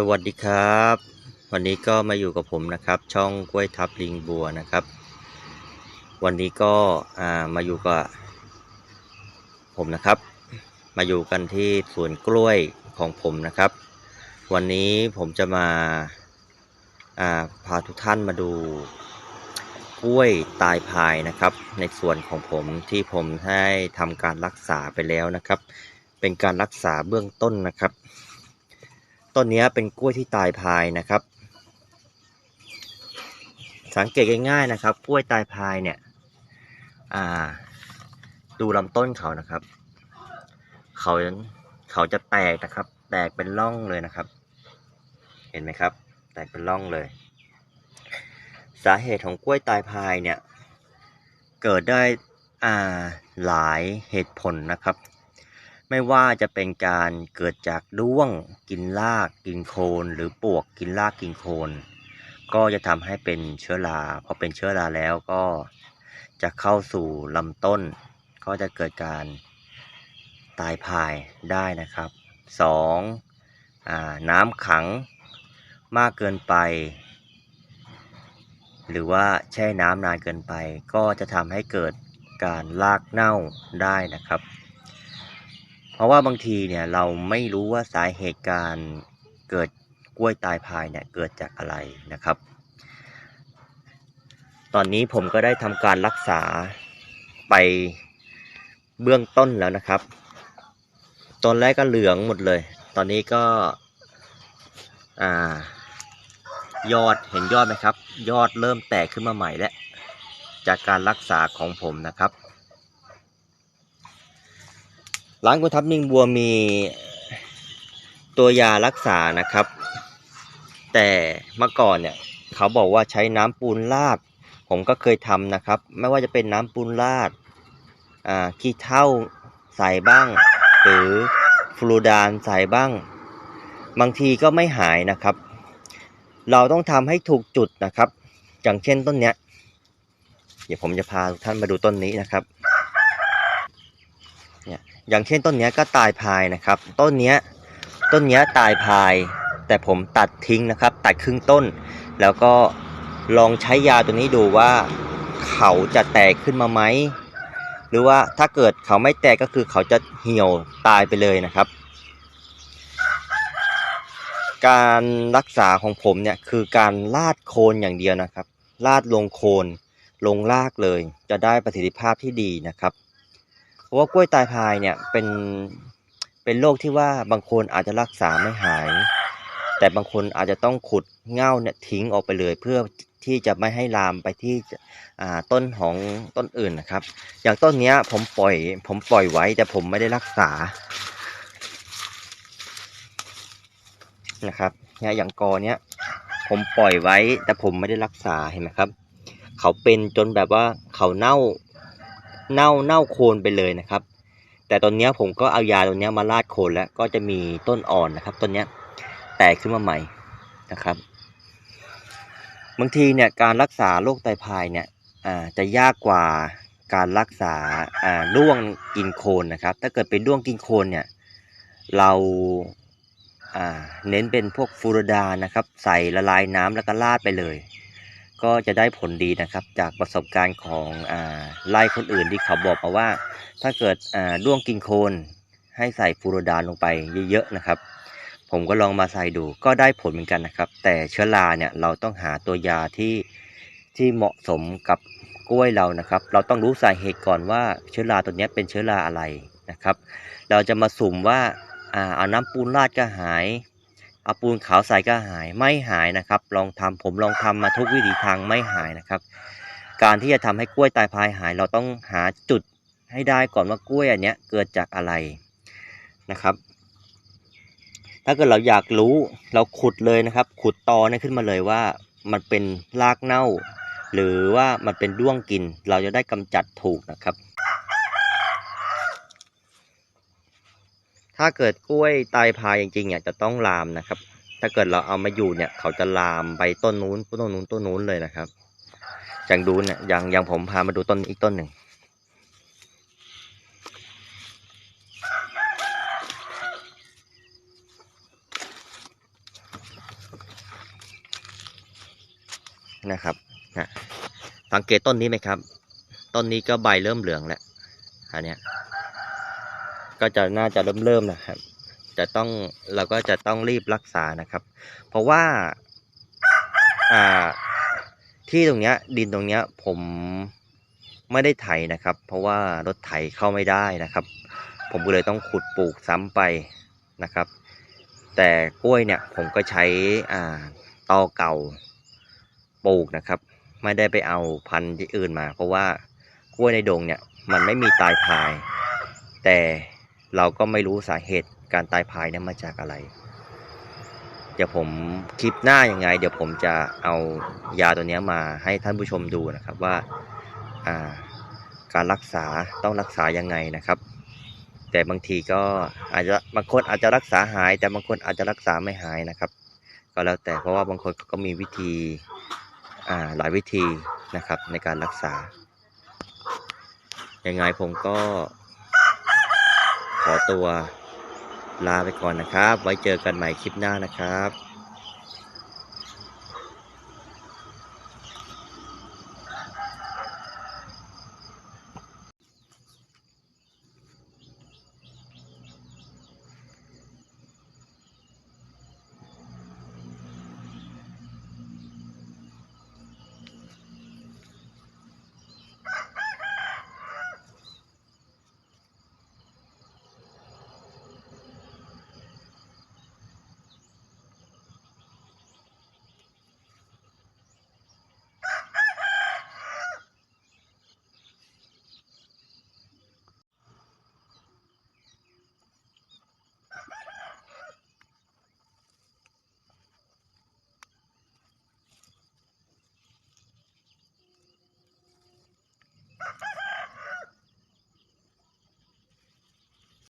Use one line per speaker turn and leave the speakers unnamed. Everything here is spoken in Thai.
สวัสดีครับ วันนี้ก็มาอยู่กับผมนะครับ ช่องกล้วยทับลิงบัวนะครับ วันนี้ก็ามาอยู่กับผมนะครับ มาอยู่กันที่สวนกล้วยของผมนะครับ วันนี้ผมจะมาาพาทุกท่านมาดูกล้วยตายพายนะครับ ในส่วนของผมที่ผมได้ทำการรักษาไปแล้วนะครับ เป็นการรักษาเบื้องต้นนะครับ ต้นนี้เป็นกล้วยที่ตายพายนะครับ สังเกตง่ายๆนะครับ กล้วยตายพายเนี่ยดูลำต้นเขานะครับ เขาเขาจะแตกนะครับ แตกเป็นร่องเลยนะครับ เห็นไหมครับ แตกเป็นร่องเลย สาเหตุของกล้วยตายพายเนี่ย เกิดได้หลายเหตุผลนะครับ ไม่ว่าจะเป็นการเกิดจากด้วงกินรากกินโคน หรือปวกกินรากกินโคน ก็จะทำให้เป็นเชื้อราพอเป็นเชื้อราแล้วก็จะเข้าสู่ลำต้น ก็จะเกิดการตายพายได้นะครับสองน้ำขังมากเกินไป หรือว่าแช่น้ำนานเกินไป ก็จะทำให้เกิดการรากเน่าได้นะครับ เพราะว่าบางทีเนี่ยเราไม่รู้ว่าสาเหตุการเกิดกล้วยตายพายเนี่ยเกิดจากอะไรนะครับ ตอนนี้ผมก็ได้ทำการรักษาไปเบื้องต้นแล้วนะครับ ตอนแรกก็เหลืองหมดเลย ตอนนี้ก็อ่ายอดเห็นยอดไหมครับ ยอดเริ่มแตกขึ้นมาใหม่แล้วจากการรักษาของผมนะครับ ร้านกุทับนิ่งบัวมีตัวยารักษานะครับ แต่เมื่อก่อนเนี่ยเขาบอกว่าใช้น้ำปูนราด ผมก็เคยทำนะครับ ไม่ว่าจะเป็นน้ำปูนราดอ่าขี้เถ้าใส่บ้าง หรือฟลูดานใส่บ้าง บางทีก็ไม่หายนะครับ เราต้องทำให้ถูกจุดนะครับ อย่างเช่นต้นเนี้ย เดี๋ยวผมจะพาทุกท่านมาดูต้นนี้นะครับ อย่างเช่นต้นนี้ก็ตายพายนะครับ ต้นนี้ต้นนี้ตายพาย แต่ผมตัดทิ้งนะครับ ตัดครึ่งต้น แล้วก็ลองใช้ยาตัวนี้ดูว่าเขาจะแตกขึ้นมาไหมหรือว่าถ้าเกิดเขาไม่แตกก็คือเขาจะเหี่ยวตายไปเลยนะครับ การรักษาของผมเนี่ยคือการลาดโคนอย่างเดียวนะครับลาดลงโคนลงรากเลย จะได้ประสิทธิภาพที่ดีนะครับ เพราะว่ากล้วยตายพายเนี่ยเป็นเป็นโรคที่ว่าบางคนอาจจะรักษาไม่หาย แต่บางคนอาจจะต้องขุดเง่าเนี่ยทิ้งออกไปเลยเพื่อที่จะไม่ให้ลามไปที่ต้นของต้นอื่นนะครับ อย่างต้นเนี้ยผมปล่อยผมปล่อยไว้แต่ผมไม่ได้รักษานะครับเนี่ยอย่างกอเนี้ยผมปล่อยไว้แต่ผมไม่ได้รักษาเห็นไหมครับ เขาเป็นจนแบบว่าเขาเน่า เน่าเน่าโคนไปเลยนะครับ แต่ตอนนี้ผมก็เอายาตัวนี้มาลาดโคนแล้วก็จะมีต้นอ่อนนะครับต้นนี้แตกขึ้นมาใหม่นะครับ บางทีเนี่ยการรักษาโรคไตพายเนี่ยจะยากกว่าการรักษาอ่าด้วงกินโคนนะครับ ถ้าเกิดเป็นด้วงกินโคนเนี่ยเราเน้นเป็นพวกฟูรดานนะครับ ใส่ละลายน้ำแล้วก็ลาดไปเลย ก็จะได้ผลดีนะครับ จากประสบการณ์ของอไล่คนอื่นที่เขาบอกมาว่า ถ้าเกิดอ่าด้วงกินโคนให้ใส่ฟูโรดานลงไปเยอะๆนะครับ ผมก็ลองมาใส่ดูก็ได้ผลเหมือนกันนะครับ แต่เชื้อราเนี่ยเราต้องหาตัวยาที่ที่เหมาะสมกับกล้วยเรานะครับ เราต้องรู้สาเหตุก่อนว่าเชื้อราตัวนี้เป็นเชื้อราอะไรนะครับ เราจะมาสุ่มว่าอาเอาน้ำปูนราดก็หาย เอาปูนขาวใส่ก็หายไม่หายนะครับ ลองทำผมลองทำมาทุกวิถีทางไม่หายนะครับ การที่จะทำให้กล้วยตายพายหาย เราต้องหาจุดให้ได้ก่อนว่ากล้วยอันเนี้ยเกิดจากอะไรนะครับ ถ้าเกิดเราอยากรู้เราขุดเลยนะครับ ขุดตอนี่ขึ้นมาเลยว่ามันเป็นรากเน่า หรือว่ามันเป็นด้วงกิน เราจะได้กำจัดถูกนะครับ ถ้าเกิดกล้วยตายพายจริงๆเนี่ยจะต้องลามนะครับ ถ้าเกิดเราเอามาอยู่เนี่ยเขาจะลามไปต้นนู้นต้นนู้นต้นนู้นเลยนะครับอย่างดูเนี่ยอย่างอย่างผมพามาดูต้นอีกต้นหนึ่งนะครับนะสังเกตต้นนี้ไหมครับ ต้นนี้ก็ใบเริ่มเหลืองแล้วอันเนี้ย ก็จะน่าจะเริ่มเริ่มๆนะครับ จะต้องเราก็จะต้องรีบรักษานะครับ เพราะว่าอ่าที่ตรงเนี้ยดินตรงเนี้ยผมไม่ได้ไถนะครับ เพราะว่ารถไถเข้าไม่ได้นะครับ ผมก็เลยต้องขุดปลูกซ้ำไปนะครับ แต่กล้วยเนี่ยผมก็ใช้อ่าตอเก่าปลูกนะครับ ไม่ได้ไปเอาพันธุ์ที่อื่นมา เพราะว่ากล้วยในดงเนี่ยมันไม่มีตายพาย แต่ เราก็ไม่รู้สาเหตุการตายพายนั้นมาจากอะไร เดี๋ยวผมคลิปหน้ายังไง เดี๋ยวผมจะเอายาตัวเนี้ยมาให้ท่านผู้ชมดูนะครับว่าาการรักษาต้องรักษายังไงนะครับ แต่บางทีก็อาจจะบางคนอาจจะรักษาหาย แต่บางคนอาจจะรักษาไม่หายนะครับ ก็แล้วแต่เพราะว่าบางคนก็มีวิธีหลายวิธีนะครับในการรักษายังไงผมก็ ขอตัวลาไปก่อนนะครับ ไว้เจอกันใหม่คลิปหน้านะครับ